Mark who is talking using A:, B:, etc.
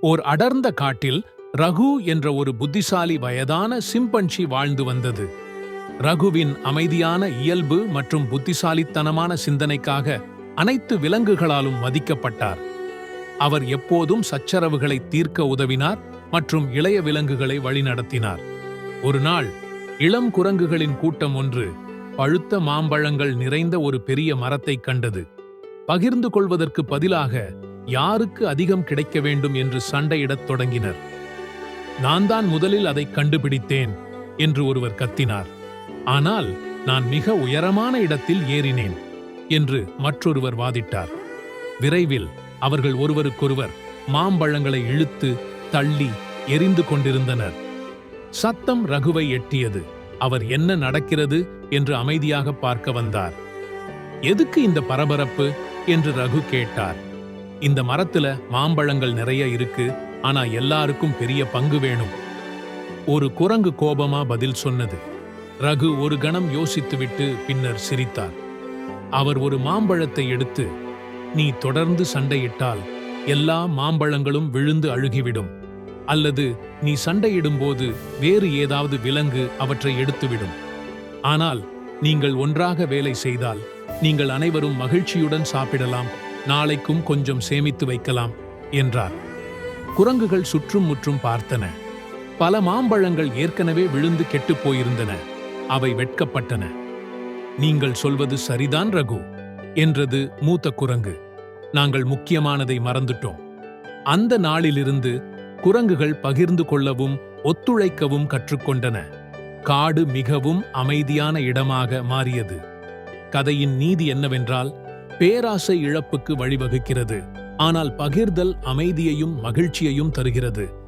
A: ஓர் அடர்ந்த காட்டில் ரகு என்ற ஒரு புத்திசாலி வயதான சிம்பன்ஷி வாழ்ந்து வந்தது. ரகுவின் அமைதியான இயல்பு மற்றும் புத்திசாலித்தனமான சிந்தனைக்காக அனைத்து விலங்குகளாலும் மதிக்கப்பட்டார். அவர் எப்போதும் சச்சரவுகளை தீர்க்க உதவினார் மற்றும் இளைய விலங்குகளை வழிநடத்தினார். ஒரு நாள் இளம் குரங்குகளின் கூட்டம் ஒன்று பழுத்த மாம்பழங்கள் நிறைந்த ஒரு பெரிய மரத்தைக் கண்டது. பகிர்ந்து கொள்வதற்கு பதிலாக யாருக்கு அதிகம் கிடைக்க வேண்டும் என்று சண்டையிடத் தொடங்கினர். நான் தான் முதலில் அதை கண்டுபிடித்தேன் என்று ஒருவர் கத்தினார். ஆனால் நான் மிக உயரமான இடத்தில் ஏறினேன் என்று மற்றொருவர் வாதிட்டார். விரைவில் அவர்கள் ஒருவருக்கொருவர் மாம்பழங்களை இழுத்து தள்ளி எரிந்து கொண்டிருந்தனர். சத்தம் ரகுவை எட்டியது அவர் என்ன நடக்கிறது? என்று அமைதியாக பார்க்க வந்தார். எதுக்கு இந்த பரபரப்பு? என்று ரகு கேட்டார். இந்த மரத்துல மாம்பழங்கள் நிறைய இருக்கு ஆனா எல்லாருக்கும் பெரிய பங்கு வேணும். ஒரு குரங்கு கோபமா பதில் சொன்னது. ரகு ஒரு கணம் யோசித்துவிட்டு பின்னர் சிரித்தார். அவர் ஒரு மாம்பழத்தை எடுத்து நீ தொடர்ந்து சண்டையிட்டால் எல்லா மாம்பழங்களும் விழுந்து அழுகிவிடும். அல்லது நீ சண்டையிடும்போது வேறு ஏதாவது விலங்கு அவற்றை எடுத்துவிடும். ஆனால் நீங்கள் ஒன்றாக வேலை செய்தால் நீங்கள் அனைவரும் மகிழ்ச்சியுடன் சாப்பிடலாம். நாளைக்கும் கொஞ்சம் சேமித்து வைக்கலாம் என்றார். குரங்குகள் சுற்றும் முற்றும் பார்த்தன. பல மாம்பழங்கள் ஏற்கனவே விழுந்து கெட்டுப் போயிருந்தன. அவை வெட்கப்பட்டன. நீங்கள் சொல்வது சரிதான் ரகு என்றது மூத்த குரங்கு. நாங்கள் முக்கியமானதை மறந்துட்டோம். அந்த நாளிலிருந்து குரங்குகள் பகிர்ந்து கொள்ளவும் ஒத்துழைக்கவும் கற்றுக்கொண்டன. காடு மிகவும் அமைதியான இடமாக மாறியது. கதையின் நீதி என்னவென்றால் பேராசை இழப்புக்கு வழிவகுக்கிறது. ஆனால் பகிர்தல் அமைதியையும் மகிழ்ச்சியையும் தருகிறது.